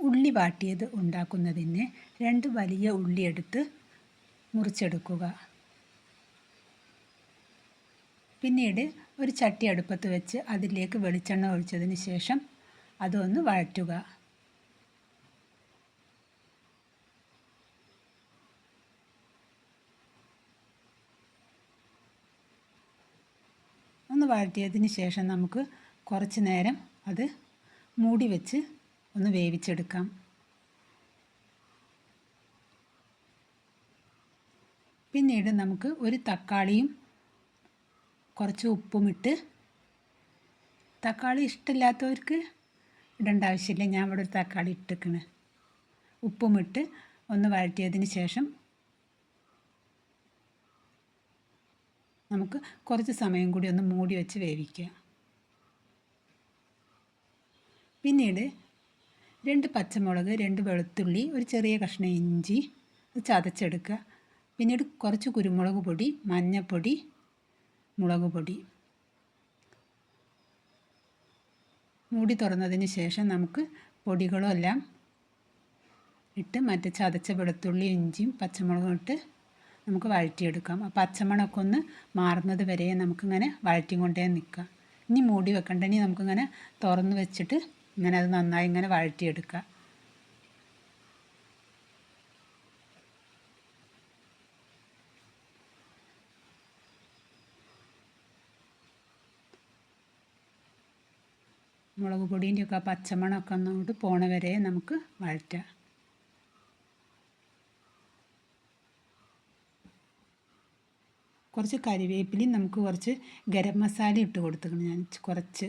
ഉള്ളി വാട്ടിയത് ഉണ്ടാക്കുന്നതിന് രണ്ട് വലിയ ഉള്ളി എടുത്ത് മുറിച്ചെടുക്കുക. പിന്നീട് ഒരു ചട്ടി അടുപ്പത്ത് വെച്ച് അതിലേക്ക് വെളിച്ചെണ്ണ ഒഴിച്ചതിന് ശേഷം അതൊന്ന് വഴറ്റുക. ഒന്ന് വഴറ്റിയതിന് ശേഷം നമുക്ക് കുറച്ച് നേരം അത് മൂടി വെച്ച് ഒന്ന് വേവിച്ചെടുക്കാം. പിന്നീട് നമുക്ക് ഒരു തക്കാളിയും കുറച്ച് ഉപ്പുമിട്ട് തക്കാളി ഇഷ്ടമില്ലാത്തവർക്ക് ഇടേണ്ട ആവശ്യമില്ല. ഞാൻ ഇവിടെ ഒരു തക്കാളി ഇട്ടിക്കണ് ഉപ്പുമിട്ട് ഒന്ന് വഴറ്റിയതിന് ശേഷം നമുക്ക് കുറച്ച് സമയം കൂടി ഒന്ന് മൂടി വെച്ച് വേവിക്കുക. പിന്നീട് രണ്ട് പച്ചമുളക് രണ്ട് വെളുത്തുള്ളി ഒരു ചെറിയ കഷ്ണം ഇഞ്ചി അത് ചതച്ചെടുക്കുക. പിന്നീട് കുറച്ച് കുരുമുളക് പൊടി മഞ്ഞൾപ്പൊടി മുളക് പൊടി. മൂടി തുറന്നതിന് ശേഷം നമുക്ക് പൊടികളും എല്ലാം ഇട്ട് മറ്റേ ചതച്ച വെളുത്തുള്ളി ഇഞ്ചിയും പച്ചമുളകും ഇട്ട് നമുക്ക് വഴറ്റിയെടുക്കാം. ആ പച്ചമണമൊക്കെ ഒന്ന് മാറുന്നത് വരെ നമുക്കിങ്ങനെ വഴറ്റിയും കൊണ്ടേ നിൽക്കാം. ഇനി മൂടി വെക്കണ്ട. ഇനി നമുക്കിങ്ങനെ തുറന്ന് വെച്ചിട്ട് ഇങ്ങനെ അത് നന്നായി ഇങ്ങനെ വഴറ്റിയെടുക്കുക മുളക് പൊടിന്റെ ആ പച്ചമണമൊക്കെ ഒന്നുകൊണ്ട് പോണ വരെ നമുക്ക് വഴറ്റാം. കുറച്ച് കരിവേപ്പിലയും നമുക്ക് കുറച്ച് ഗരം മസാല ഇട്ട് കൊടുത്തിട്ടുണ്ട് ഞാൻ കുറച്ച്.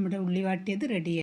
നമ്മുടെ ഉള്ളി വാട്ടിയത് റെഡിയായി